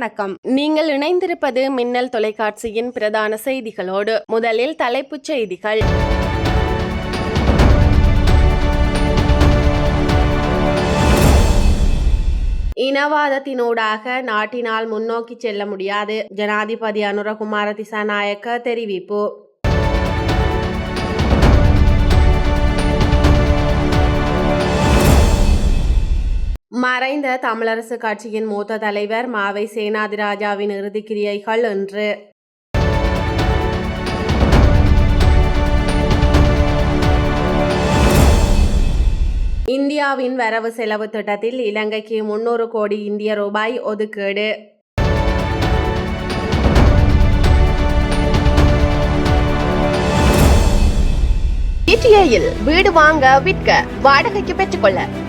வணக்கம். நீங்கள் இணைந்திருப்பது மின்னல் தொலைக்காட்சியின் பிரதான செய்திகளோடு முதலில் தலைப்புச் செய்திகள். இனவாதத்தினூடாக நாட்டினால் முன்னோக்கி செல்ல முடியாது. ஜனாதிபதி அனுரகுமார திசாநாயக்க தெரிவிப்பு. மறைந்த தமிழரசு கட்சியின் மூத்த தலைவர் மாவை சேனாதிராஜாவின் இறுதிக்கிரியைகள் இன்று. இந்தியாவின் வரவு செலவு திட்டத்தில் இலங்கைக்கு முன்னூறு கோடி இந்திய ரூபாய் ஒதுக்கீடு. வீடு வாங்க விற்க வாடகைக்கு பெற்றுக்கொள்ள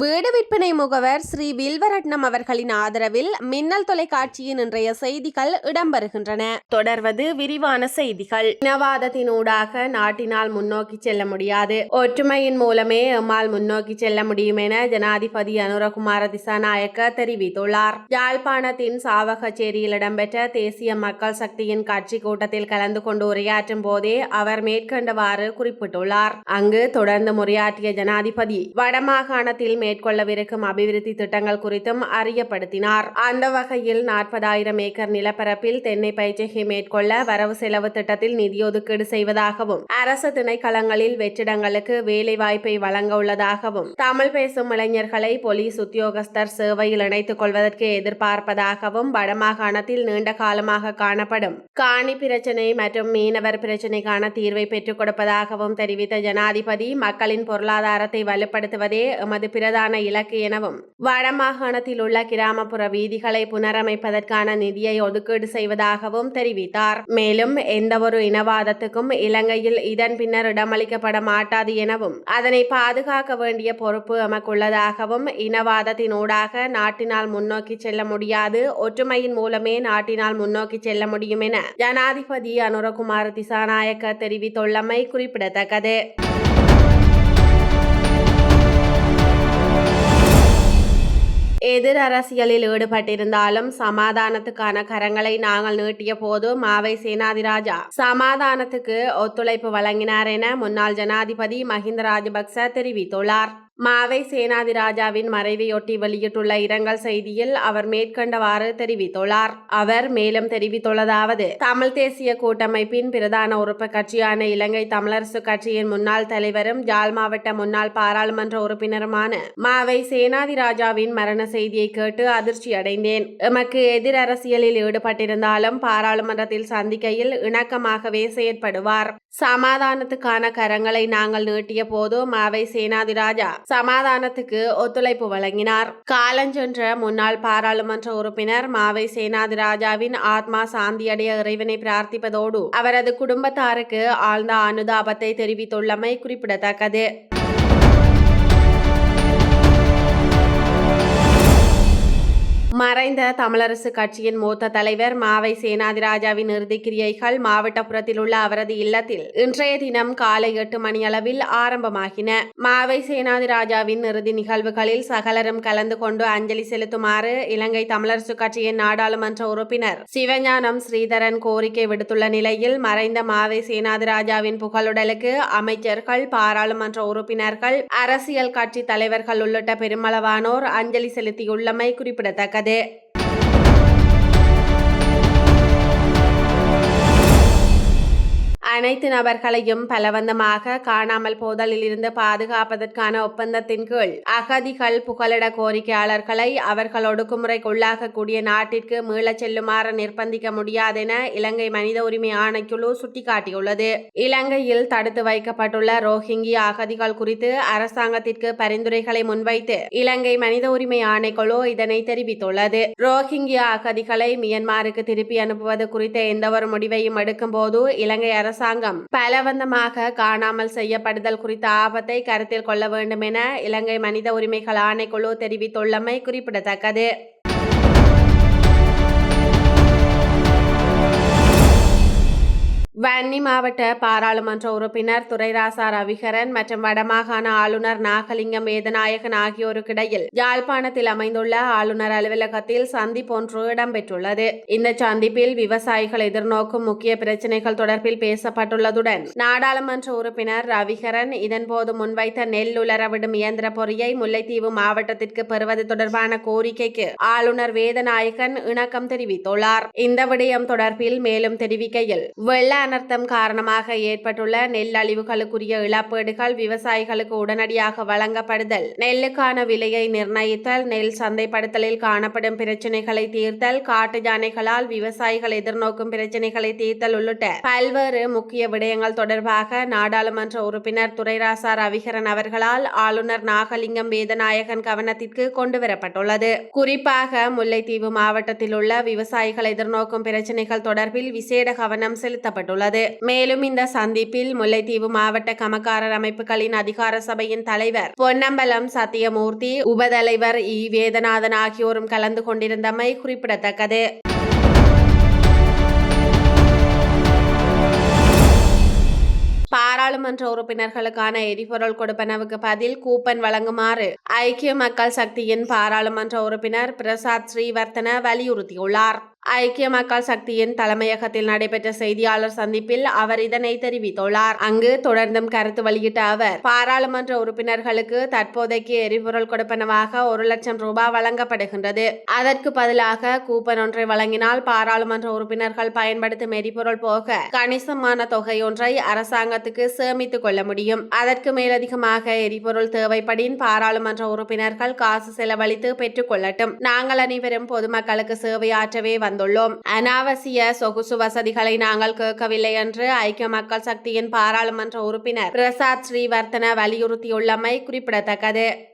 வீடு விற்பனை முகவர் ஸ்ரீ வில்வரட்னம் அவர்களின் ஆதரவில் மின்னல் தொலைக்காட்சியின் இன்றைய செய்திகள் இடம்பெறுகின்றன. தொடர்வது விரிவான செய்திகள். இனவாதத்தினூடாக நாட்டினால் முன்னோக்கி செல்ல முடியாது. ஒற்றுமையின் மூலமே எம்மால் முன்னோக்கி செல்ல முடியும் என ஜனாதிபதி அனுரகுமார திசாநாயக்க தெரிவித்துள்ளார். யாழ்ப்பாணத்தின் சாவகச்சேரியில் இடம்பெற்ற தேசிய மக்கள் சக்தியின் கட்சி கூட்டத்தில் கலந்து கொண்டு உரையாற்றும் போதே அவர் மேற்கண்டவாறு குறிப்பிட்டுள்ளார். அங்கு தொடர்ந்து உரையாற்றிய ஜனாதிபதி வடமாகாணத்தில் மேற்கொள்ளவிருக்கும் அபிவிருத்தி திட்டங்கள் குறித்தும் அறியப்படுத்தினார். அந்த வகையில் நாற்பதாயிரம் ஏக்கர் நிலப்பரப்பில் தென்னை பயிற்சிகை மேற்கொள்ள வரவு செலவு திட்டத்தில் நிதி ஒதுக்கீடு செய்வதாகவும் அரசு திணைக்களங்களில் வெற்றிடங்களுக்கு வேலை வாய்ப்பை வழங்க உள்ளதாகவும் தமிழ் பேசும் இளைஞர்களை போலீஸ் உத்தியோகஸ்தர் சேவையில் இணைத்துக் கொள்வதற்கு எதிர்பார்ப்பதாகவும் வடமாகாணத்தில் நீண்ட காலமாக காணப்படும் காணி பிரச்சினை மற்றும் மீனவர் பிரச்சினைக்கான தீர்வை பெற்றுக் கொடுப்பதாகவும் தெரிவித்த ஜனாதிபதி மக்களின் பொருளாதாரத்தை வலுப்படுத்துவதே எமது பிரதான இலக்கு எனவும் வடமாகாணத்தில் உள்ள கிராமப்புற வீதிகளை புனரமைப்பதற்கான நிதியை ஒதுக்கீடு செய்வதாகவும் தெரிவித்தார். மேலும் எந்தவொரு இனவாதத்துக்கும் இலங்கையில் இதன் பின்னர் இடமளிக்கப்பட மாட்டாது எனவும் அதனை பாதுகாக்க வேண்டிய பொறுப்பு எமக்குள்ளதாகவும் இனவாதத்தினூடாக நாட்டினால் முன்னோக்கி செல்ல முடியாது ஒற்றுமையின் மூலமே நாட்டினால் முன்னோக்கி செல்ல முடியும் என ஜனாதிபதி அனுரகுமார் திசாநாயக்க தெரிவித்துள்ளமை குறிப்பிடத்தக்கது. எதிர் அரசியலில் ஈடுபட்டிருந்தாலும் சமாதானத்துக்கான கரங்களை நாங்கள் நீட்டிய போது மாவை சேனாதிராஜா சமாதானத்துக்கு ஒத்துழைப்பு வழங்கினார் என முன்னாள் ஜனாதிபதி மஹிந்த ராஜபக்ச தெரிவித்துள்ளார். மாவை சேனாதிராஜாவின் மறைவையொட்டி வெளியிட்டுள்ள இரங்கல் செய்தியில் அவர் மேற்கண்டவாறு தெரிவித்துள்ளார். அவர் மேலும் தெரிவித்துள்ளதாவது தமிழ் தேசிய கூட்டமைப்பின் பிரதான உறுப்பு கட்சியான இலங்கை தமிழரசு கட்சியின் முன்னாள் தலைவரும் ஜால் மாவட்ட முன்னாள் பாராளுமன்ற உறுப்பினருமான மாவை சேனாதிராஜாவின் மரண செய்தியை கேட்டு அதிர்ச்சி அடைந்தேன் எமக்கு எதிர் அரசியலில் ஈடுபட்டிருந்தாலும் பாராளுமன்றத்தில் சந்திக்கையில் இணக்கமாகவே செயற்படுவார். சமாதானத்துக்கான கரங்களை நாங்கள் நீட்டிய போது மாவை சேனாதிராஜா சமாதானத்துக்கு ஒத்துழைப்பு வழங்கினார். காலஞ்சென்ற முன்னாள் பாராளுமன்ற உறுப்பினர் மாவை சேனாதிராஜாவின் ஆத்மா சாந்தியடைய இறைவனை பிரார்த்திப்பதோடு அவரது குடும்பத்தாருக்கு ஆழ்ந்த அனுதாபத்தை தெரிவித்துள்ளமை குறிப்பிடத்தக்கது. மறைந்த தமிழரசு கட்சியின் மூத்த தலைவர் மாவை சேனாதிராஜாவின் இறுதிக்கிரியைகள் மாவட்டபுரத்தில் உள்ள அவரது இல்லத்தில் இன்றைய தினம் காலை எட்டு மணியளவில் ஆரம்பமாகின. மாவை சேனாதிராஜாவின் இறுதி நிகழ்வுகளில் சகலரும் கலந்து கொண்டு அஞ்சலி செலுத்துமாறு இலங்கை தமிழரசு கட்சியின் நாடாளுமன்ற உறுப்பினர் சிவஞானம் ஸ்ரீதரன் கோரிக்கை விடுத்துள்ள நிலையில் மறைந்த மாவை சேனாதிராஜாவின் புகழுடலுக்கு அமைச்சர்கள் பாராளுமன்ற உறுப்பினர்கள் அரசியல் கட்சி தலைவர்கள் உள்ளிட்ட பெருமளவானோர் அஞ்சலி செலுத்தியுள்ளமை குறிப்பிடத்தக்கது. で அனைத்து நபர்களையும் பலவந்தமாக காணாமல் போதலில் இருந்து பாதுகாப்பதற்கான ஒப்பந்தத்தின் கீழ் அகதிகள் புகலிட கோரிக்கையாளர்களை அவர்கள் ஒடுக்குமுறைக்குள்ளாகக்கூடிய நாட்டிற்கு மீளச் செல்லுமாறு நிர்பந்திக்க முடியாதென இலங்கை மனித உரிமை ஆணைக்குழு சுட்டிக்காட்டியுள்ளது. இலங்கையில் தடுத்து வைக்கப்பட்டுள்ள ரோஹிங்கியா அகதிகள் குறித்து அரசாங்கத்திற்கு பரிந்துரைகளை முன்வைத்து இலங்கை மனித உரிமை ஆணைக்குழு இதனை தெரிவித்துள்ளது. ரோஹிங்கியா அகதிகளை மியன்மாருக்கு திருப்பி அனுப்புவது குறித்த எந்தவொரு முடிவையும் எடுக்கும் போது இலங்கை அரசு அரசாங்கம். பலவந்தமாக காணாமல் செய்யப்படுதல் குறித்த ஆபத்தை கருத்தில் கொள்ள வேண்டும் என இலங்கை மனித உரிமைகள் ஆணைக்குழு தெரிவித்துள்ளமை குறிப்பிடத்தக்கது. வன்னி மாவட்ட பாராளுமன்ற உறுப்பினர் துரைராசா ரவிகரன் மற்றும் வடமாகாண ஆளுநர் நாகலிங்கம் வேதநாயகன் ஆகியோருக்கிடையில் யாழ்ப்பாணத்தில் அமைந்துள்ள ஆளுநர் அலுவலகத்தில் சந்திப்பொன்று இடம்பெற்றுள்ளது. இந்த சந்திப்பில் விவசாயிகள் எதிர்நோக்கும் முக்கிய பிரச்சினைகள் தொடர்பில் பேசப்பட்டுள்ளதுடன் நாடாளுமன்ற உறுப்பினர் ரவிகரன் இதன்போது முன்வைத்த நெல் உலரவிடும் இயந்திர பொறியை முல்லைத்தீவு மாவட்டத்திற்கு பெறுவது தொடர்பான கோரிக்கைக்கு ஆளுநர் வேதநாயகன் இணக்கம் தெரிவித்துள்ளார். இந்த விடயம் தொடர்பில் மேலும் தெரிவிக்கையில் வெள்ள அனர்த்தம் காரணமாக ஏற்பட்டுள்ள நெல் அழிவுகளுக்குரிய இழப்பீடுகள் விவசாயிகளுக்கு உடனடியாக வழங்கப்படுதல். நெல்லுக்கான விலையை நிர்ணயித்தல் நெல் சந்தைப்படுத்தலில் காணப்படும் பிரச்சினைகளை தீர்த்தல் காட்டு யானைகளால் விவசாயிகள் எதிர்நோக்கும் பிரச்சினைகளை தீர்த்தல் உள்ளிட்ட பல்வேறு முக்கிய விடயங்கள் தொடர்பாக நாடாளுமன்ற உறுப்பினர் துரைராசா ரவிகரன் அவர்களால் ஆளுநர் நாகலிங்கம் வேதநாயகன் கவனத்திற்கு கொண்டுவரப்பட்டுள்ளது. குறிப்பாக முல்லைத்தீவு மாவட்டத்தில் உள்ள விவசாயிகள் எதிர்நோக்கும் பிரச்சினைகள் தொடர்பில் விசேட கவனம் செலுத்தப்பட்டுள்ளது. மேலும் இந்த சந்திப்பில் முல்லைத்தீவு மாவட்ட கமக்காரர் அமைப்புகளின் அதிகார சபையின் தலைவர் பொன்னம்பலம் சத்தியமூர்த்தி உபதலைவர் இ. வேதநாதன் ஆகியோரும் கலந்து கொண்டிருந்தமை குறிப்பிடத்தக்கது. பாராளுமன்ற உறுப்பினர்களுக்கான எரிபொருள் கொடுப்பனவுக்கு பதில் கூப்பன் வழங்குமாறு ஐக்கிய மக்கள் சக்தியின் பாராளுமன்ற உறுப்பினர் பிரசாத் ஸ்ரீவர்த்தன வலியுறுத்தியுள்ளார். ஐக்கிய மக்கள் சக்தியின் தலைமையகத்தில் நடைபெற்ற செய்தியாளர் சந்திப்பில் அவர் இதனை தெரிவித்துள்ளார். அங்கு தொடர்ந்தும் கருத்து வெளியிட்ட அவர் பாராளுமன்ற உறுப்பினர்களுக்கு தற்போதைக்கு எரிபொருள் கொடுப்பனவாக ஒரு லட்சம் ரூபாய் வழங்கப்படுகின்றது. அதற்கு பதிலாக கூப்பன் ஒன்றை வழங்கினால் பாராளுமன்ற உறுப்பினர்கள் பயன்படுத்தும் எரிபொருள் போக கணிசமான தொகை ஒன்றை அரசாங்கத்துக்கு சேமித்துக் கொள்ள முடியும். அதற்கு மேலதிகமாக எரிபொருள் தேவைப்படின் பாராளுமன்ற உறுப்பினர்கள் காசு செலவழித்து பெற்றுக் கொள்ளட்டும். நாங்கள் அனைவரும் பொதுமக்களுக்கு சேவையாற்றவே வந்துள்ளோம் அனாவசிய சொகுசு வசதிகளை நாங்கள் கேட்கவில்லை என்று ஐக்கிய மக்கள் சக்தியின் பாராளுமன்ற உறுப்பினர் பிரசாத் ஸ்ரீவர்த்தன வலியுறுத்தியுள்ளமை குறிப்பிடத்தக்கது.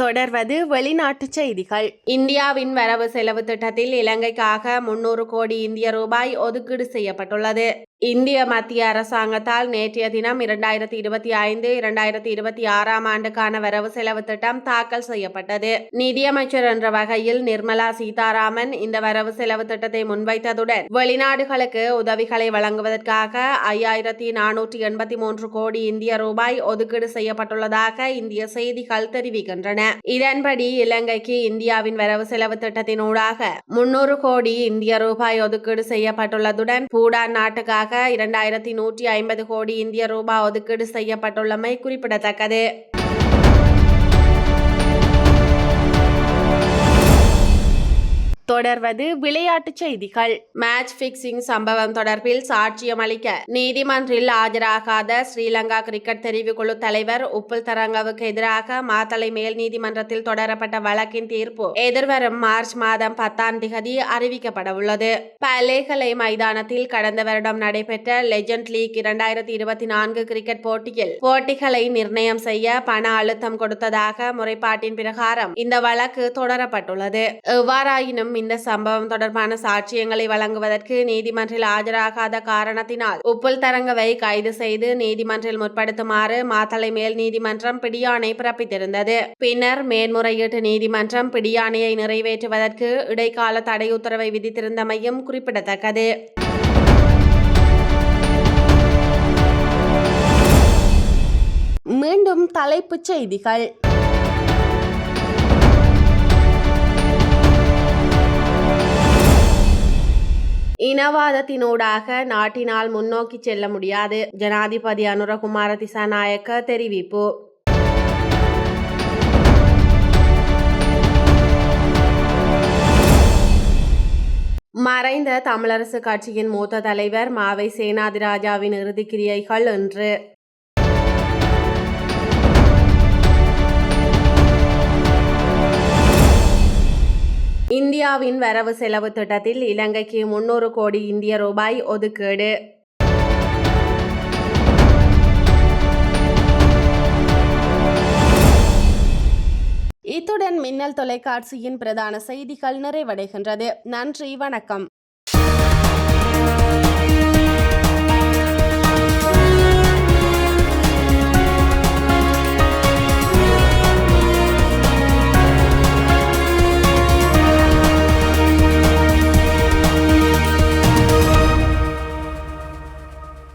தொடர்வது வெளிநாட்டு செய்திகள். இந்தியாவின் வரவு செலவு திட்டத்தில் இலங்கைக்காக முன்னூறு கோடி இந்திய ரூபாய் ஒதுக்கீடு செய்யப்பட்டுள்ளது. இந்திய மத்திய அரசாங்கத்தால் நேற்றைய தினம் இரண்டாயிரத்தி இருபத்தி ஐந்து இரண்டாயிரத்தி இருபத்தி ஆறாம் ஆண்டுக்கான வரவு செலவு திட்டம் தாக்கல் செய்யப்பட்டது. நிதியமைச்சர் என்ற வகையில் நிர்மலா சீதாராமன் இந்த வரவு செலவு திட்டத்தை முன்வைத்ததுடன் வெளிநாடுகளுக்கு உதவிகளை வழங்குவதற்காக ஐயாயிரத்தி நானூற்றி எண்பத்தி மூன்று கோடி இந்திய ரூபாய் ஒதுக்கீடு செய்யப்பட்டுள்ளதாக இந்திய செய்திகள் தெரிவிக்கின்றன. இதன்படி இலங்கைக்கு இந்தியாவின் வரவு செலவு திட்டத்தினூடாக முன்னூறு கோடி இந்திய ரூபாய் ஒதுக்கீடு செய்யப்பட்டுள்ளதுடன் பூடான் நாட்டுக்காக இரண்டாயிரத்தி நூற்றி ஐம்பது கோடி இந்திய ரூபாய் ஒதுக்கீடு செய்யப்பட்டுள்ளமை குறிப்பிடத்தக்கது. தொடர்வது விளையாட்டுச் செய்திகள். மேட்ச் பிக்சிங் சம்பவம் தொடர்பில் சாட்சியம் அளிக்க நீதிமன்றில் ஆஜராகாத ஸ்ரீலங்கா கிரிக்கெட் தெரிவுக்குழு தலைவர் உப்புல் தரங்கவுக்கு எதிராக மாத்தளை மேல் நீதிமன்றத்தில் தொடரப்பட்ட வழக்கின் தீர்ப்பு எதிர்வரும் மார்ச் மாதம் பத்தாம் திகதி அறிவிக்கப்பட உள்ளது. பலேகலை மைதானத்தில் கடந்த வருடம் நடைபெற்ற லெஜண்ட் லீக் இரண்டாயிரத்தி இருபத்தி நான்கு கிரிக்கெட் போட்டியில் போட்டிகளை நிர்ணயம் செய்ய பண அழுத்தம் கொடுத்ததாக முறைப்பாட்டின் பிரகாரம் இந்த வழக்கு தொடரப்பட்டுள்ளது. எவ்வாறாயினும் இந்த சம்பவம் தொடர்பான சாட்சியங்களை வழங்குவதற்கு நீதிமன்றில் ஆஜராகாத காரணத்தினால் உப்புல் தரங்கவை கைது செய்து நீதிமன்றில் முற்படுத்துமாறு மாத்தளை மேல் நீதிமன்றம் பிடியாணை பிறப்பித்திருந்தது. பின்னர் மேன்முறையீட்டு நீதிமன்றம் பிடியாணையை நிறைவேற்றுவதற்கு இடைக்கால தடை உத்தரவை விதித்திருந்தமையும் குறிப்பிடத்தக்கது. மீண்டும் தலைப்புச் செய்திகள். இனவாதத்தினூடாக நாட்டினால் முன்னோக்கி செல்ல முடியாது. ஜனாதிபதி அனுரகுமார திசாநாயக்க தெரிவிப்பு. மறைந்த தமிழரசு கட்சியின் மூத்த தலைவர் மாவை சேனாதிராஜாவின் இறுதிக்கிரியைகள் இன்று. இந்தியாவின் வரவு செலவு திட்டத்தில் இலங்கைக்கு முன்னூறு கோடி இந்திய ரூபாய் ஒதுக்கீடு. இத்துடன் மின்னல் தொலைக்காட்சியின் பிரதான செய்திகள் நிறைவடைகின்றது. நன்றி வணக்கம்.